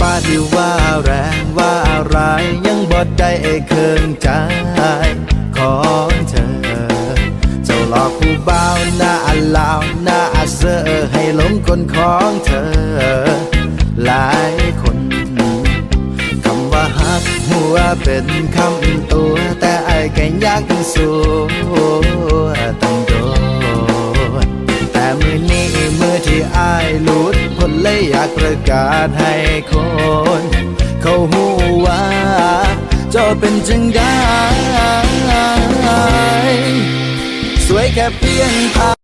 ป้าที่ว่าแรงว่าอะไรายยังบอดได้เคืองใจของเธอ เจ้าหลอกผู้บ่าวหน้าลาวหน้าเซอร์ให้หลงกลของเธอ หลายคนคำว่าฮักหัวเป็นคำตัว แต่ไอ้ายก็อยากสู้ตั้งโดแต่มือนี้มือที่ไอายหลุด อยากประกาศให้คน เขาหูว่าเจ้าเป็นจังได้ สวยแค่เพียงพา